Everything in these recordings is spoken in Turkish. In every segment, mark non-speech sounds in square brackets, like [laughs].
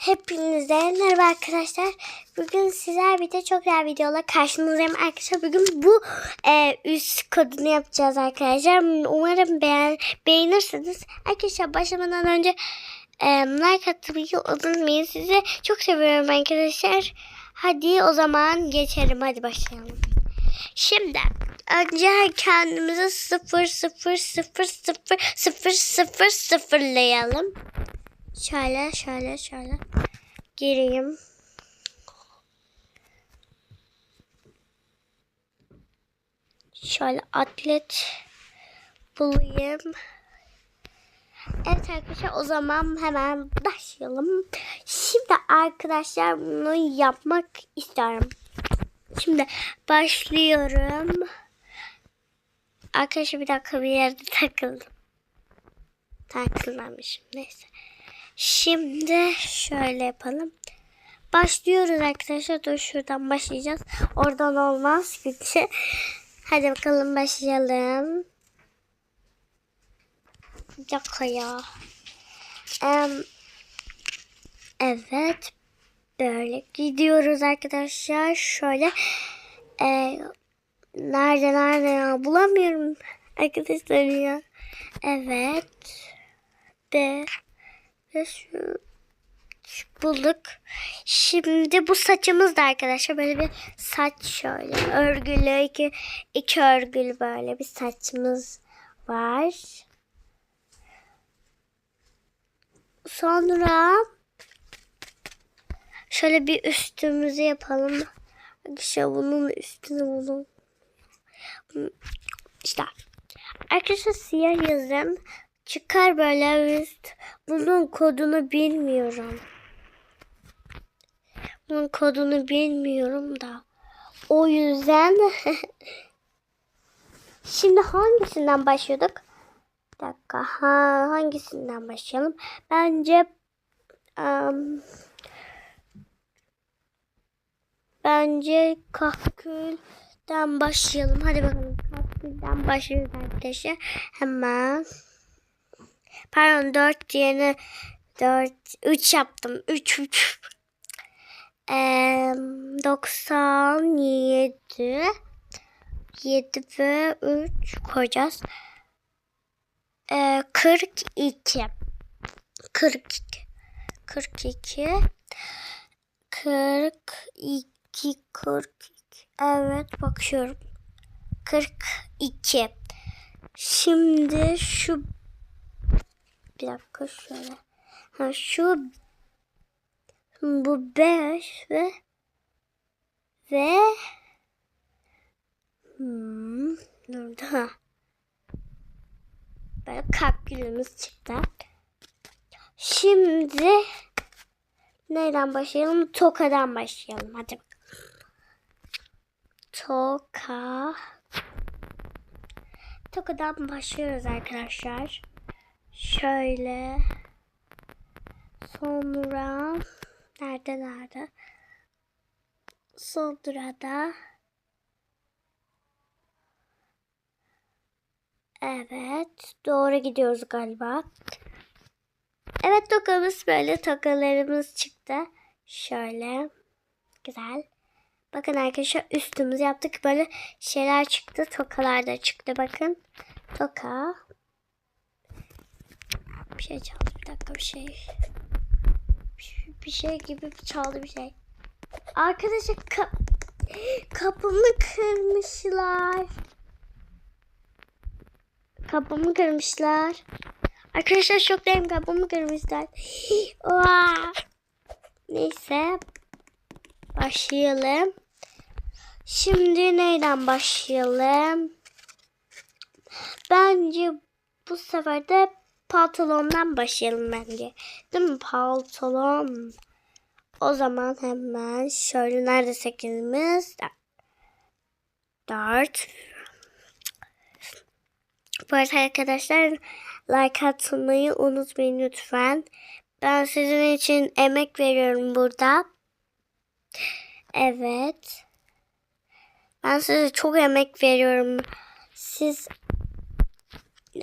Hepinize merhaba arkadaşlar. Bugün sizler bir de çok güzel videola karşınızdayım arkadaşlar. Bugün bu e, üst kodunu yapacağız arkadaşlar. Umarım beğen, beğenirsiniz. Arkadaşlar başlamadan önce e, like atmayı unutmayın. Sizi çok seviyorum arkadaşlar. Hadi o zaman geçelim. Hadi başlayalım. Şimdi önce kendimizi 0 0 0 0 0 0 sıfırlayalım. Şöyle şöyle şöyle gireyim. Şöyle atlet bulayım. Evet arkadaşlar o zaman hemen başlayalım. Şimdi arkadaşlar bunu yapmak istiyorum. Şimdi başlıyorum. Arkadaşlar bir dakika bir yerde takıldım. Takılmamışım neyse. Şimdi şöyle yapalım. Başlıyoruz arkadaşlar. Dur şuradan başlayacağız. Oradan olmaz çünkü. [laughs] Hadi bakalım başlayalım. Bir ya. Em, evet. Böyle gidiyoruz arkadaşlar. Şöyle. E, nerede nerede ya? Bulamıyorum arkadaşlar ya. Evet. Ve ve şu, bulduk. Şimdi bu saçımız da arkadaşlar böyle bir saç şöyle örgülü iki, iki örgülü böyle bir saçımız var. Sonra şöyle bir üstümüzü yapalım. Arkadaşlar bunun üstünü bulun. İşte arkadaşlar siyah yazın çıkar böyle üst. Bunun kodunu bilmiyorum. Bunun kodunu bilmiyorum da. O yüzden [laughs] şimdi hangisinden başlıyorduk? Bir dakika. Ha, hangisinden başlayalım? Bence um, bence kahkülden başlayalım. Hadi bakalım. Kahkülden başlıyoruz arkadaşlar. Hemen. Pardon 4 yerine 4 3 yaptım. 3 3. Ee, 97 7 ve 3 koyacağız. Ee, 42 42 42 42 42 Evet bakıyorum. 42 Şimdi şu bir dakika şöyle. Ha şu bu 5 ve ve hmm? Ha. Böyle kalp çıktı. Şimdi neyden başlayalım? Toka'dan başlayalım. Hadi bakalım. Toka. Toka'dan başlıyoruz arkadaşlar. Şöyle. Sonra nerede nerede? Sonra da Evet. Doğru gidiyoruz galiba. Evet tokamız böyle tokalarımız çıktı. Şöyle. Güzel. Bakın arkadaşlar üstümüzü yaptık. Böyle şeyler çıktı. Tokalar da çıktı. Bakın. Toka. Bir şey çaldı. Bir dakika bir şey. Bir şey gibi çaldı bir şey. Arkadaşlar ka kapımı kırmışlar. Kapımı kırmışlar. Arkadaşlar şoktayım kapımı kırmışlar. [gasps] Neyse. Başlayalım. Şimdi neyden başlayalım? Bence bu sefer de pantolondan başlayalım bence. Değil mi? Pantolon. O zaman hemen şöyle nerede sekizimiz? Dört. Bu arada arkadaşlar like atmayı unutmayın lütfen. Ben sizin için emek veriyorum burada. Evet. Ben size çok emek veriyorum. Siz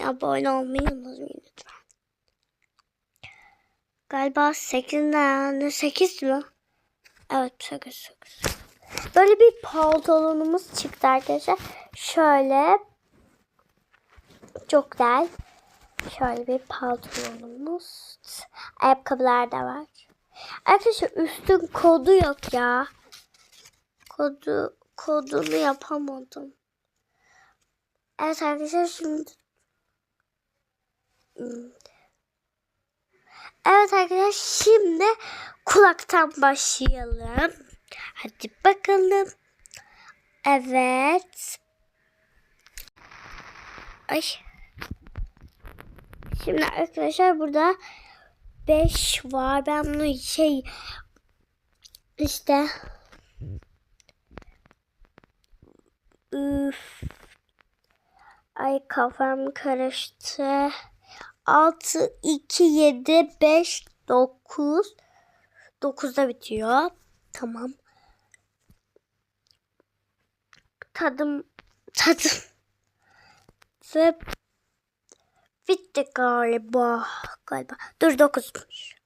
abone olmayı unutmayın lütfen. Galiba 8 tane 8 mi? Evet 8 8. Böyle bir pantolonumuz çıktı arkadaşlar. Şöyle çok güzel. Şöyle bir pantolonumuz. Ayakkabılar da var. Arkadaşlar üstün kodu yok ya. Kodu kodunu yapamadım. Evet arkadaşlar şimdi. Evet arkadaşlar şimdi kulaktan başlayalım. Hadi bakalım. Evet. Ay. Şimdi arkadaşlar burada 5 var. Ben bunu şey işte Üf. Ay kafam karıştı. 6, 2, 7, 5, 9. 9'da bitiyor. Tamam. Tadım, tadım. [laughs] Ve bitti galiba. Galiba. Dur 9'muş.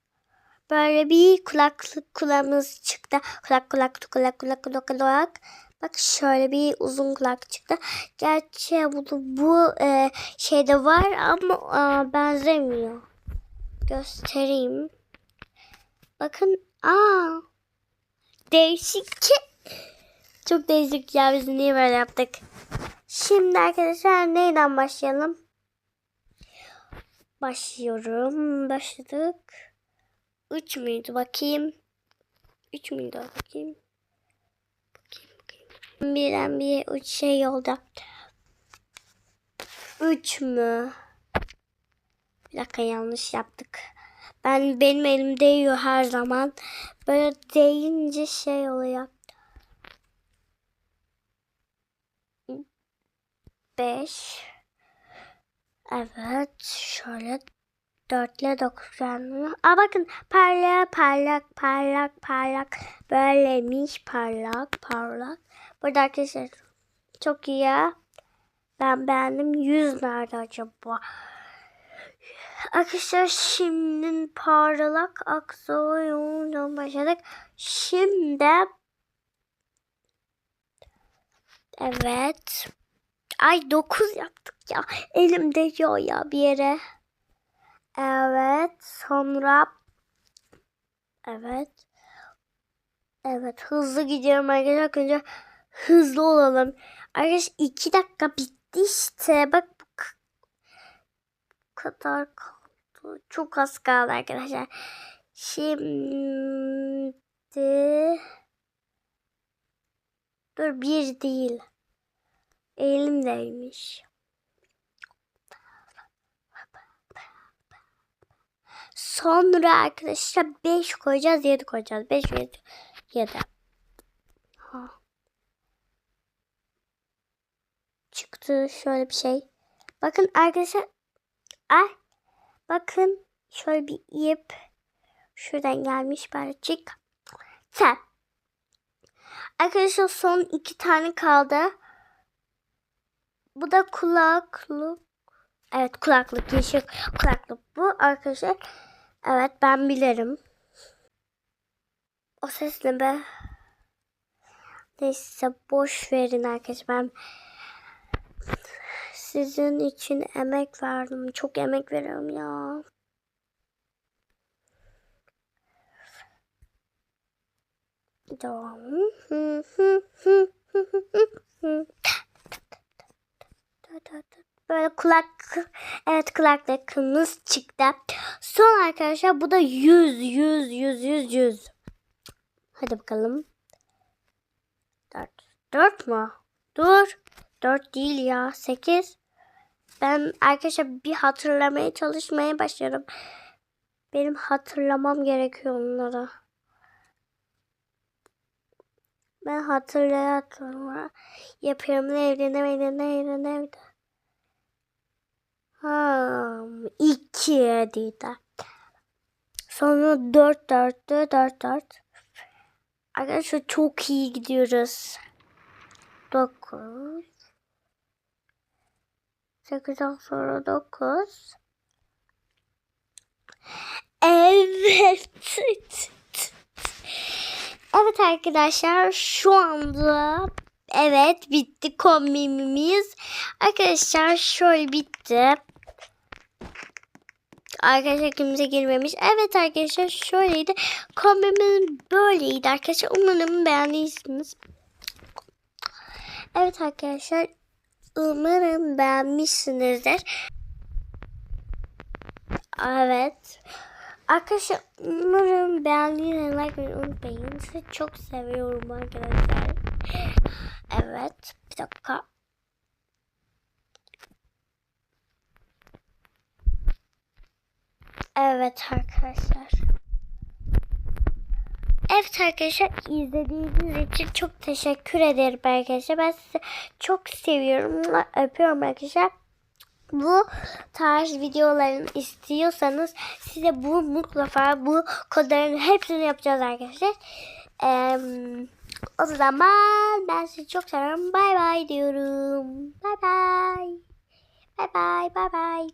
Böyle bir kulaklık kulağımız çıktı. Kulak kulak kulak kulak kulak kulak. Bak şöyle bir uzun kulak çıktı. Gerçi bu bu e, şeyde var ama e, benzemiyor. Göstereyim. Bakın. Aa. Değişik. Çok değişik ya biz niye böyle yaptık. Şimdi arkadaşlar neyden başlayalım? Başlıyorum. Başladık. 3 müydü bakayım. 3 müydü bakayım. Birden bir üç şey oldu. 3 mü? Bir dakika yanlış yaptık. Ben benim elim değiyor her zaman. Böyle değince şey oluyor. 5 Evet şöyle 4 ile 9 gelmiyor. Aa bakın parlak parlak parlak parlak böyleymiş parlak parlak. Burada arkadaşlar çok iyi ya. Ben beğendim. 100 nerede acaba? Arkadaşlar şimdi parlak aksoyundan başladık. Şimdi Evet. Ay 9 yaptık ya. Elim değiyor ya bir yere. Evet. Sonra Evet. Evet. Hızlı gidiyorum arkadaşlar. Önce hızlı olalım. Arkadaşlar 2 dakika bitti işte. Bak bu kadar kaldı. Çok az kaldı arkadaşlar. Şimdi Dur bir değil. Elimdeymiş. Sonra arkadaşlar 5 koyacağız 7 koyacağız. 5 7 7. Ha. Çıktı şöyle bir şey. Bakın arkadaşlar. Ay. Bakın şöyle bir ip. Şuradan gelmiş çık. Sen. Arkadaşlar son iki tane kaldı. Bu da kulaklık. Evet kulaklık yeşil kulaklık bu arkadaşlar. Evet ben bilirim. O ses ne be? Neyse boş verin arkadaşlar. Ben sizin için emek verdim. Çok emek veriyorum ya. Devam. Böyle kulak evet kulaklıkımız çıktı. Son arkadaşlar bu da 100 100 100 100 100. Hadi bakalım. 4. 4 mu? Dur. 4 değil ya. 8. Ben arkadaşlar bir hatırlamaya çalışmaya başlıyorum. Benim hatırlamam gerekiyor onları. Ben hatırlayamıyorum. Yapıyorum evde ne evde ne evde ne evde. Ha, iki dedi. Sonra dört dörttü dört dört. Arkadaşlar çok iyi gidiyoruz. Dokuz. Sekizden sonra dokuz. Evet. Evet arkadaşlar şu anda evet bitti kombinimiz. Arkadaşlar şöyle bitti. Arkadaşlar kimse girmemiş. Evet arkadaşlar şöyleydi. Kombimiz böyleydi arkadaşlar. Umarım beğendiysiniz. Evet arkadaşlar. Umarım beğenmişsinizdir. Evet. Arkadaşlar umarım beğendiğiniz like etmeyi unutmayın. Sizi çok seviyorum arkadaşlar. Evet. Bir dakika. Evet arkadaşlar. Evet arkadaşlar izlediğiniz için çok teşekkür ederim arkadaşlar. Ben sizi çok seviyorum. Öpüyorum arkadaşlar. Bu tarz videolarını istiyorsanız size bu mutlaka bu kodların hepsini yapacağız arkadaşlar. Ee, o zaman ben sizi çok seviyorum. Bay bay diyorum. Bay bay. Bay bay bay bay.